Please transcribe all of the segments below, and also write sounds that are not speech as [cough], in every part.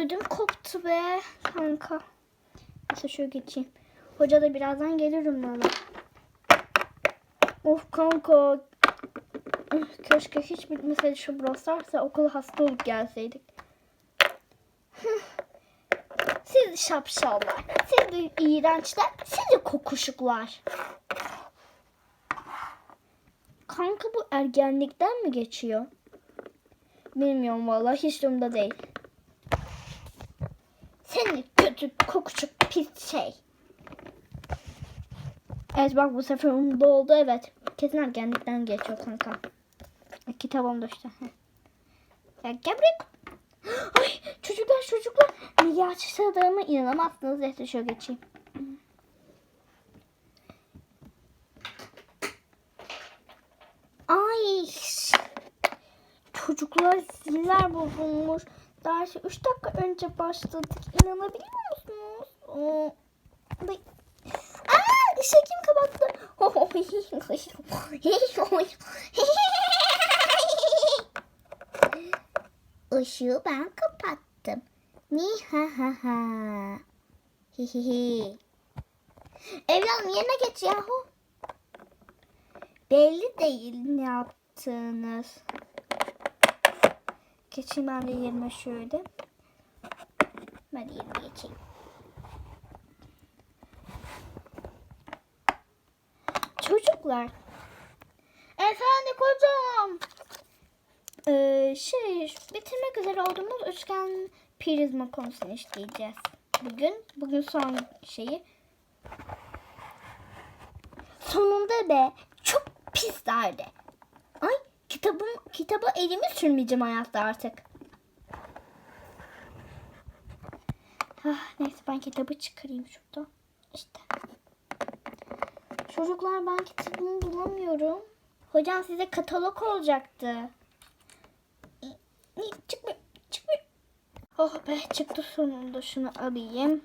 ödüm koptu be kanka. Neyse şöyle geçeyim. Hoca da birazdan gelirim bana. Of kanka. Keşke hiç bitmeseydi şu Brawl Stars'a okula hasta olup gelseydik. [laughs] Siz şapşallar, siz de iğrençler, siz de kokuşuklar. Kanka bu ergenlikten mi geçiyor? Bilmiyorum vallahi hiç durumda değil. Seni kötü kokuşuk pis şey. Evet bak bu sefer umurda oldu evet. Kesin ergenlikten geçiyor kanka. Kitabım. Heh. [laughs] Ya gel. [gasps] Ay çocuklar çocuklar. Niye açıkladığıma inanamazsınız. Neyse şöyle geçeyim. Ay çocuklar ziller bozulmuş. Dersi 3 dakika önce başladık. İnanabiliyor musunuz? Oo. Aa, ışığı kim kapattı? [laughs] Işığı ben kapattım. Ni ha ha ha. Hi hi hi. Evladım yerine geç yahu. Belli değil ne yaptığınız. Geçeyim ben de yerime şöyle. Ben de yerime geçeyim. Çocuklar. Efendim kocam. Ee, şey bitirmek üzere olduğumuz üçgen prizma konusunu işleyeceğiz. Bugün bugün son şeyi. Sonunda be çok pis derdi. Kitabım kitaba elimi sürmeyeceğim hayatta artık. Ah, neyse ben kitabı çıkarayım şurada. İşte. Çocuklar ben kitabımı bulamıyorum. Hocam size katalog olacaktı. Ni- Çıkmıyor, çıkmıyor. Oh be çıktı sonunda şunu alayım.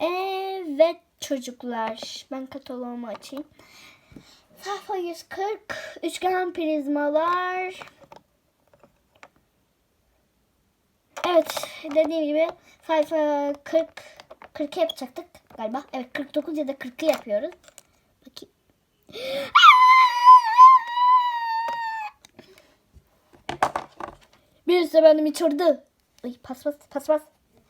Evet çocuklar. Ben kataloğumu açayım. Sayfa 140. Üçgen prizmalar. Evet dediğim gibi sayfa 40 40 yapacaktık galiba. Evet 49 ya da 40'ı yapıyoruz. Bakayım. Birisi de benim içirdi. Ay paspas paspas.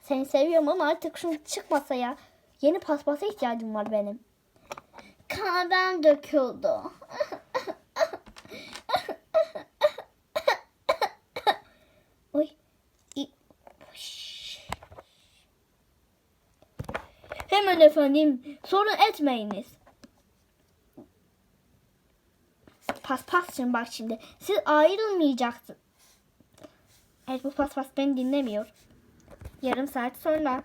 Seni seviyorum ama artık şunu çıkmasa ya. Yeni paspasa ihtiyacım var benim. Kahvem döküldü. Oy. Hemen efendim sorun etmeyiniz. Paspasçım bak şimdi. Siz ayrılmayacaksınız. Evet bu paspas beni dinlemiyor. Yarım saat sonra.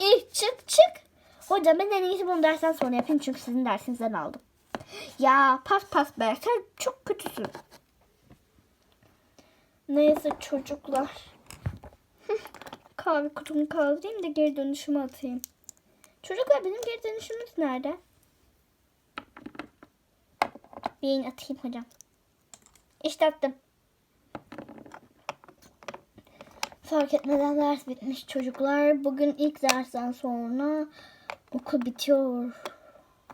İh çık çık. Hocam ben en iyisi bunu dersten sonra yapayım çünkü sizin dersinizden aldım. Ya pas pas be sen çok kötüsün. Neyse çocuklar. [laughs] Kahve kutumu kaldırayım da geri dönüşümü atayım. Çocuklar benim geri dönüşümüz nerede? Bir atayım hocam. İşte attım. Fark etmeden ders bitmiş çocuklar. Bugün ilk dersten sonra okul bitiyor.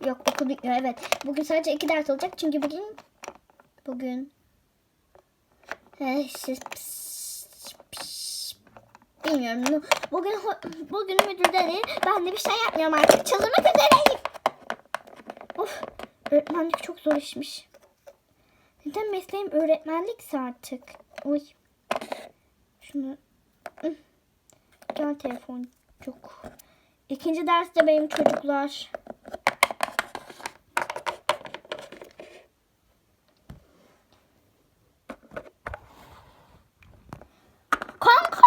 Yok okul bitmiyor evet. Bugün sadece iki ders olacak çünkü bugün bugün Eh, bilmiyorum. Bugün bugün müdür değil. Ben de bir şey yapmıyorum artık. Çıldırmak üzereyim. Of öğretmenlik çok zor işmiş. Neden mesleğim öğretmenlikse artık? Uy. Şunu. Gel telefon yok. İkinci derste benim çocuklar. Kanka!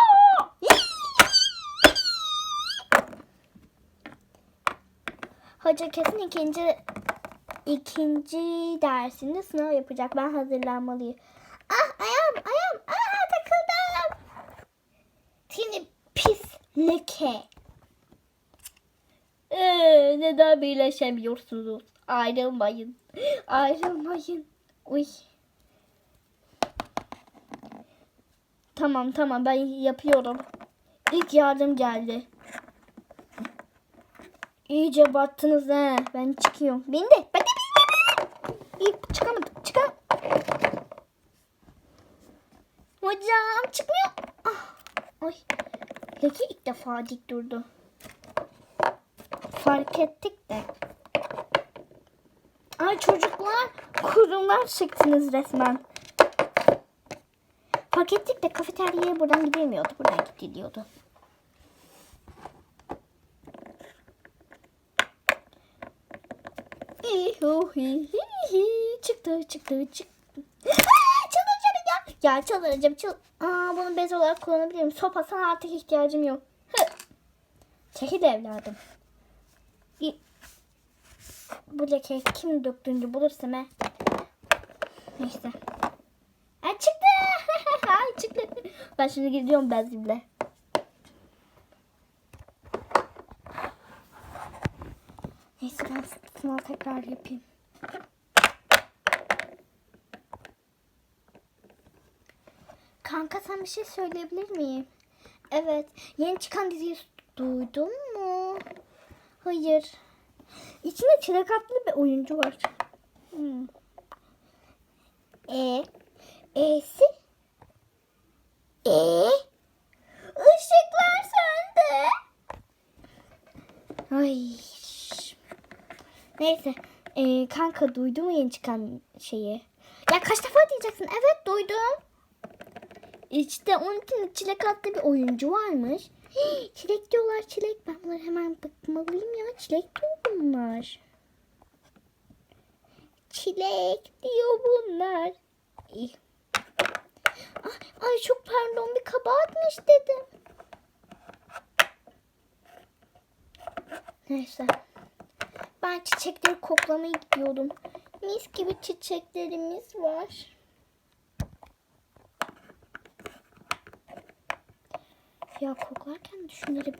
Hoca kesin ikinci ikinci dersinde sınav yapacak. Ben hazırlanmalıyım. Ah ayağım ayağım. Ah takıldım. Seni pis leke. Neden birleşemiyorsunuz? Ayrılmayın. Ayrılmayın. Uy. tamam tamam ben yapıyorum. İlk yardım geldi. İyice battınız he. Ben çıkıyorum. Beni de. Ben de. İyi çıkamadım. Çıkam. Hocam çıkmıyor. Ah. Ay. Leki ilk defa dik durdu. Fark ettik de. Ay çocuklar kurumlar çıktınız resmen. Fark ettik de kafeteryaya buradan gidilmiyordu. Buradan gidiliyordu. Çıktı çıktı çıktı. Aa, Çıldıracağım ya. Ya çıldıracağım. Çıl Aa, bunu bez olarak kullanabilirim. Sopa sana artık ihtiyacım yok. Çekil evladım. Bu lekeyi kim döktüğünü bulursam he. Neyse. Ay çıktı. [laughs] Ay çıktı. Ben şimdi gidiyorum bezimle. Neyse ben sınav tekrar yapayım. Kanka sen bir şey söyleyebilir miyim? Evet. Yeni çıkan diziyi duydun mu? Hayır. İçinde çilek adlı bir oyuncu var. Hmm. E. E'si. E. Işıklar söndü. Ay. Neyse. Ee, kanka duydu mu yeni çıkan şeyi? Ya kaç defa diyeceksin? Evet duydum. İşte onun için çilek adlı bir oyuncu varmış. Hii, çilek diyorlar çilek. Ben bunları hemen bakmalıyım ya. Çilek diyor bunlar. Çilek diyor bunlar. Ay, ay çok pardon bir kabahatmiş dedim. Neyse. Ben çiçekleri koklamaya gidiyordum. Mis gibi çiçeklerimiz var. Ya koklarken de şunları.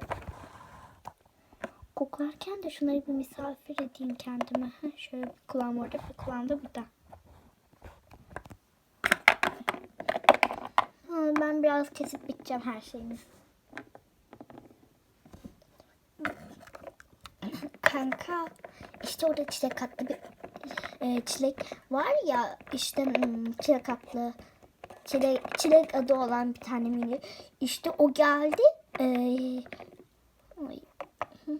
Koklarken de şunları bir misafir edeyim kendime. Şöyle bir kulağım orada bir kulağım da burada. Ha, Ben biraz kesip biteceğim her şeyini. Kanka işte orada çilek katlı bir e, çilek var ya işte hmm, çilek katlı çilek, çilek adı olan bir tane mini. İşte o geldi. E, ay. [laughs]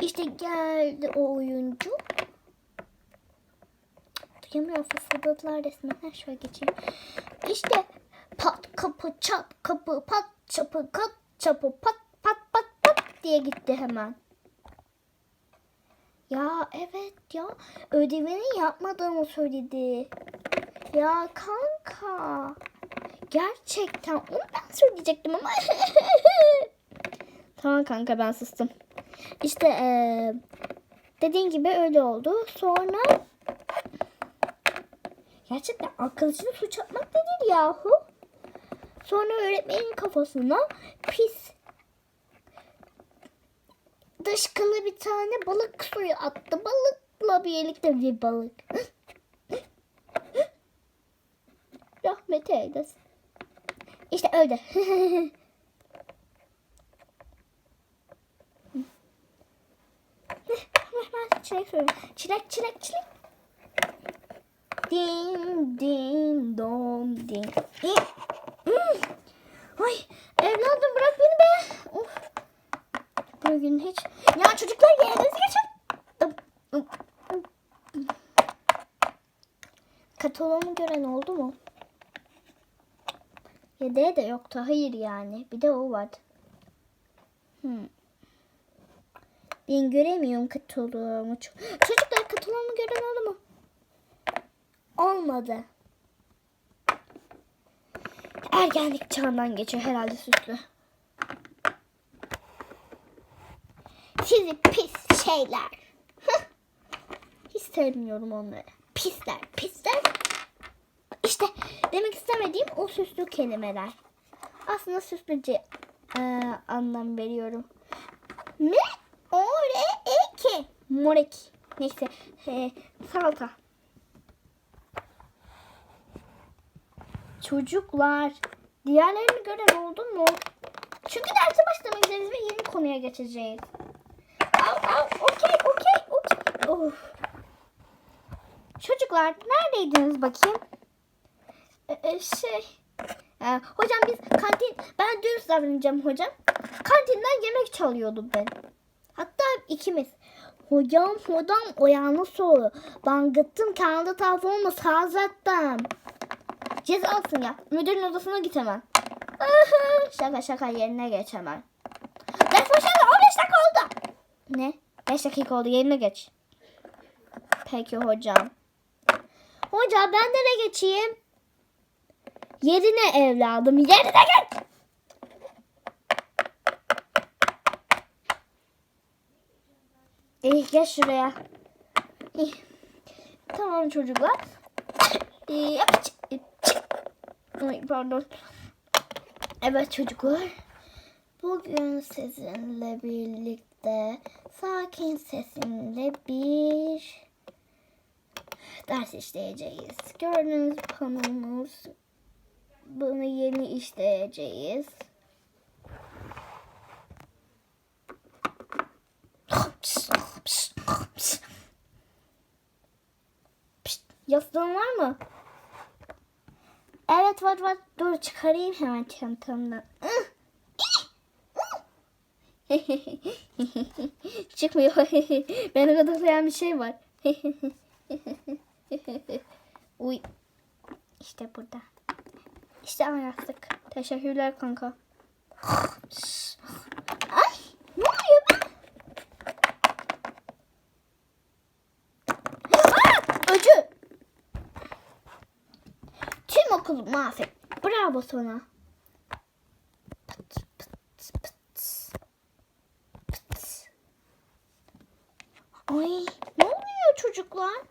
işte geldi o oyuncu. Duyamıyorum fısıldadılar resmen. Ha, şöyle geçeyim. İşte pat kapı çat kapı pat çapı kat çapı pat pat pat pat diye gitti hemen. Ya evet ya ödevini yapmadığımı söyledi. Ya kanka. Gerçekten onu ben söyleyecektim ama. [laughs] tamam kanka ben sustum. İşte eee dediğin gibi öyle oldu. Sonra gerçekten arkadaşını suç atmak nedir yahu? Sonra öğretmenin kafasına pis dışkılı bir tane balık suyu attı. Balıkla birlikte bir balık. Rahmet eylesin. İşte öyle. [laughs] Çilek söyleyeyim. Çilek çilek çilek. Ding ding dong ding. [laughs] İyi. Hmm. Ay evladım bırak beni be. Of. Bugün hiç. Ya çocuklar yerinize geçin. Kataloğumu gören oldu mu? Yedeğe de yoktu. Hayır yani. Bir de o vardı. Hmm. Ben göremiyorum kataloğumu. Çocuklar kataloğumu gören oldu mu? Olmadı. Ergenlik çağından geçiyor herhalde süslü. Sizi pis şeyler. [laughs] Hiç sevmiyorum onları. Pisler, pisler. İşte demek istemediğim o süslü kelimeler. Aslında süslüce e, anlam veriyorum. Ne? O, re, e, ki. Morek. Neyse. E, salata. Çocuklar, diğerlerine göre oldu mu? Çünkü derse başlamak üzereyiz ve yeni konuya geçeceğiz. Au, au, okey, okey, okey. Çocuklar, neredeydiniz bakayım? E, e, şey, e, hocam biz kantin, ben dürüst davranacağım hocam. Kantinden yemek çalıyordum ben. Hatta ikimiz. Hocam, hocam o yanlış soru. Ben gittim kendi telefonumu sağlattım. Cezalsın ya. Müdürün odasına git hemen. Şaka şaka yerine geç hemen. Ders başladı 15 dakika oldu. Ne? 5 dakika oldu yerine geç. Peki hocam. Hocam ben nereye geçeyim? Yerine evladım yerine geç. İyi gel şuraya. İyi. Tamam çocuklar. Ay, pardon. Evet çocuklar. Bugün sizinle birlikte sakin sesimle bir ders işleyeceğiz. Gördüğünüz panomuz. Bunu yeni işleyeceğiz. Yastığın var mı? Evet var var. Dur çıkarayım hemen çantamdan. [laughs] Çıkmıyor. [laughs] Beni gıdıklayan bir şey var. [laughs] Uy. İşte burada. İşte ana yastık. Teşekkürler kanka. Ay ne oluyor be? Öcü. Tüm okulu mahvet. Bravo sana. Pıt. Ay ne oluyor çocuklar?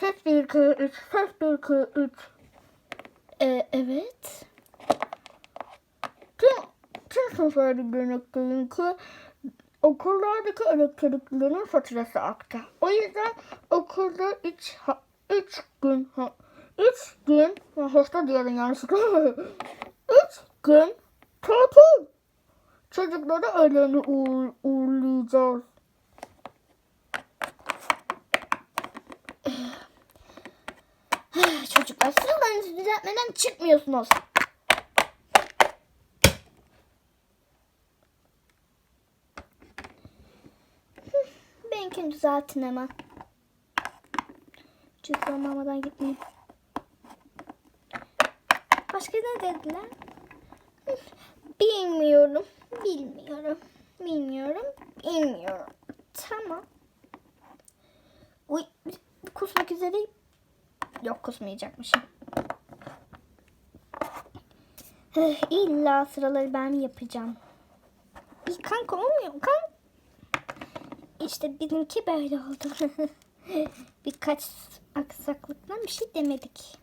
Ses bir iki üç, ses bir iki üç. Ee, evet. Tüm, tüm sınıflarda görünekteyim ki okullardaki elektriklerin faturası aktı. O yüzden okulda üç, ha, üç gün ha, üç gün ha, hasta diyelim yanlışlıkla. [laughs] üç gün tatil. Çocukları öğleni uğur, uğurlayacağız. Çocuklar sıralarınızı düzeltmeden çıkmıyorsunuz. Benimkini düzeltin hemen. Cüzdanlamadan gitmeyeyim. Başka ne dediler? Bilmiyorum. Bilmiyorum. Bilmiyorum. Bilmiyorum. Tamam. Uy, kusmak üzereyim. Yok kusmayacakmışım. Eh, İlla sıraları ben yapacağım? İyi kanka olmuyor kan. İşte bizimki böyle oldu. [laughs] Birkaç aksaklıktan bir şey demedik.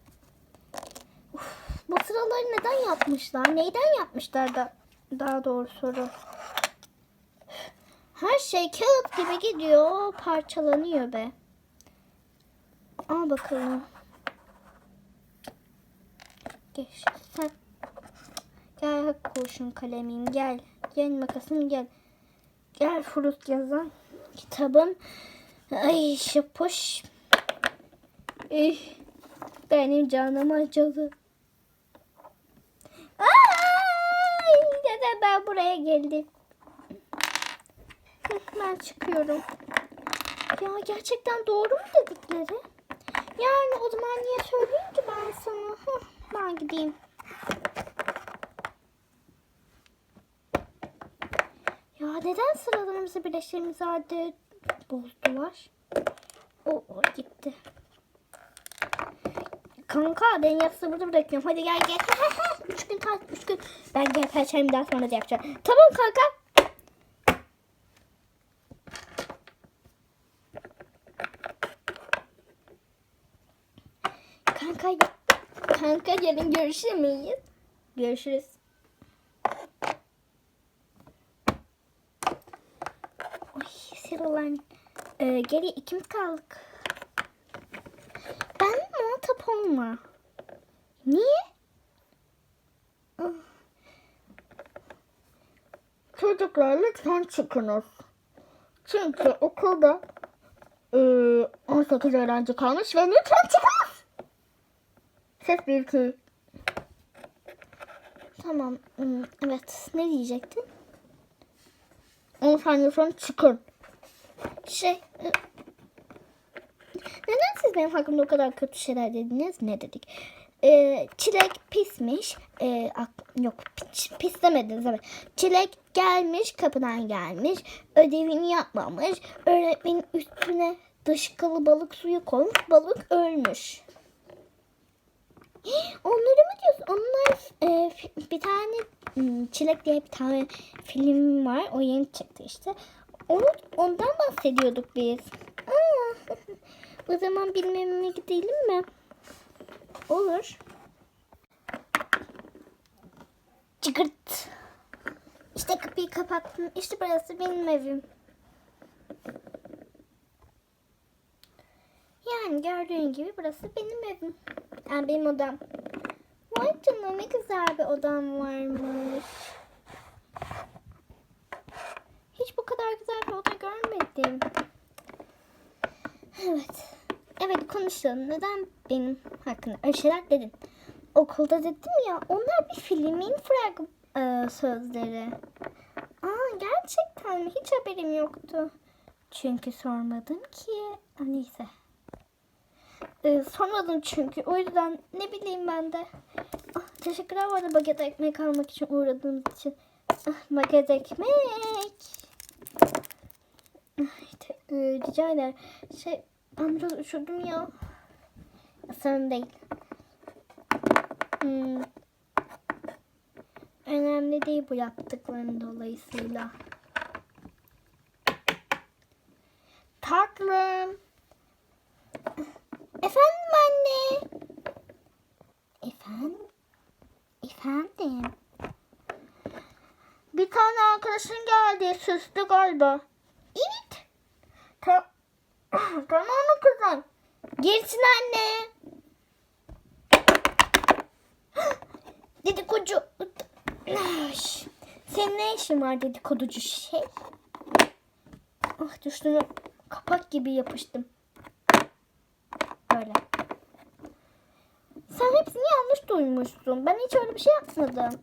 Uf, bu sıraları neden yapmışlar? Neyden yapmışlar da daha doğru soru. Her şey kağıt gibi gidiyor. Parçalanıyor be. Al bakalım. Gel sen. Gel kurşun kalemim gel. Gel makasım gel. Gel Frut yazan kitabım. Ay şapoş. Eh, benim canım acıdı. Ay, neden ben buraya geldim? Ben çıkıyorum. Ya gerçekten doğru mu dedikleri? Yani o zaman niye söyleyeyim ki ben sana? Hı, ben gideyim. Ya neden sıralarımızı birleştirdiğimiz halde bozdular? O, o gitti. Kanka ben yastığı burada bırakıyorum. Hadi gel gel. [laughs] üç gün tatil. Üç gün. Ben gel perşembe daha sonra da yapacağım. Tamam kanka. Kanka, kanka yarın görüşür müyüz? Görüşürüz. Oy sıralan. Ee, geriye ikimiz kaldık. Ben muhatap olma. Niye? Çocuklar lütfen çıkınız. Çünkü okulda eee 18 öğrenci kalmış ve lütfen çıkınız. Ses bir iki. Tamam. hmm, Evet. Ne diyecektin? 10 saniye sonra çıkın. Şey... e, Neden siz benim hakkımda o kadar kötü şeyler dediniz? Ne dedik? Ee, çilek pismiş. Ee, yok pis, pis demediniz evet. Çilek gelmiş kapıdan gelmiş. Ödevini yapmamış. Öğretmenin üstüne dışkılı balık suyu koymuş. Balık ölmüş. [gasps] Onları mı diyorsun? Onlar e, bir tane hmm, Çilek diye bir tane film var. O yeni çıktı işte. Onu, ondan bahsediyorduk biz. Aa, [laughs] o zaman bilmemeye gidelim mi? Olur. Çıkırt. İşte kapıyı kapattım. İşte burası benim evim. Yani gördüğün gibi burası benim evim. Yani benim odam. Vay canına ne güzel bir odam varmış. Bu kadar güzel bir oda görmedim. Evet. Evet konuşalım. Neden benim hakkında öyle şeyler dedin? Okulda dedim ya onlar bir filmin frag e, sözleri. Aa gerçekten mi? Hiç haberim yoktu. Çünkü sormadım ki. Neyse. Ee, sormadım çünkü. O yüzden ne bileyim ben de. Ah, teşekkürler bu arada baget ekmek almak için uğradığınız için. Ah, baget ekmek. Ay, e, rica ederim. Şey ben biraz üşüdüm ya. Sorun değil. Hmm. Önemli değil bu yaptıkların dolayısıyla. Tatlım. Efendim anne. Efendim? Efendim? Bir tane arkadaşın geldi. Süslü galiba. Tamam mı kızım? Girsin anne. [gasps] Dedikodu. Ay, Senin ne işin var dedikoducu şey? Ah düştüm. Kapak gibi yapıştım. Böyle. Sen hepsini yanlış duymuşsun. Ben hiç öyle bir şey yapmadım.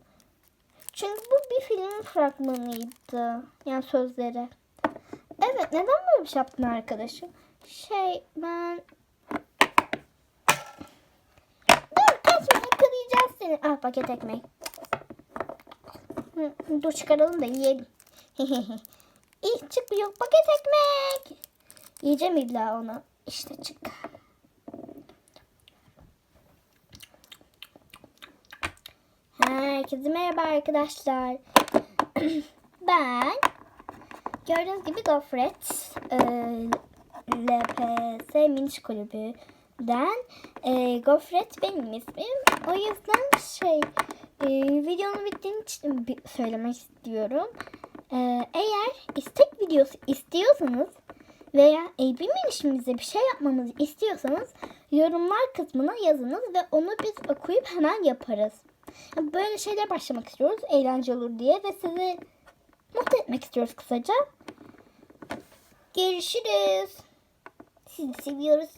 Çünkü bu bir filmin fragmanıydı. Yani sözleri. Evet neden böyle bir şey yaptın arkadaşım? Şey ben... Dur kaçma yakalayacağız seni. Ah paket ekmek. Dur çıkaralım da yiyelim. [laughs] İlk çıkıyor paket ekmek. Yiyeceğim illa onu. İşte çık. Herkese merhaba arkadaşlar. [clears throat] ben gördüğünüz gibi Gofret e, LPS Miniş Kulübü'den e, Gofret benim ismim. O yüzden şey e, videonun bittiğini için söylemek istiyorum. E, eğer istek videosu istiyorsanız veya e, bir bir şey yapmamızı istiyorsanız yorumlar kısmına yazınız ve onu biz okuyup hemen yaparız. Böyle şeyler başlamak istiyoruz. Eğlenceli olur diye ve sizi mutlu etmek istiyoruz kısaca. Görüşürüz. Sizi seviyoruz.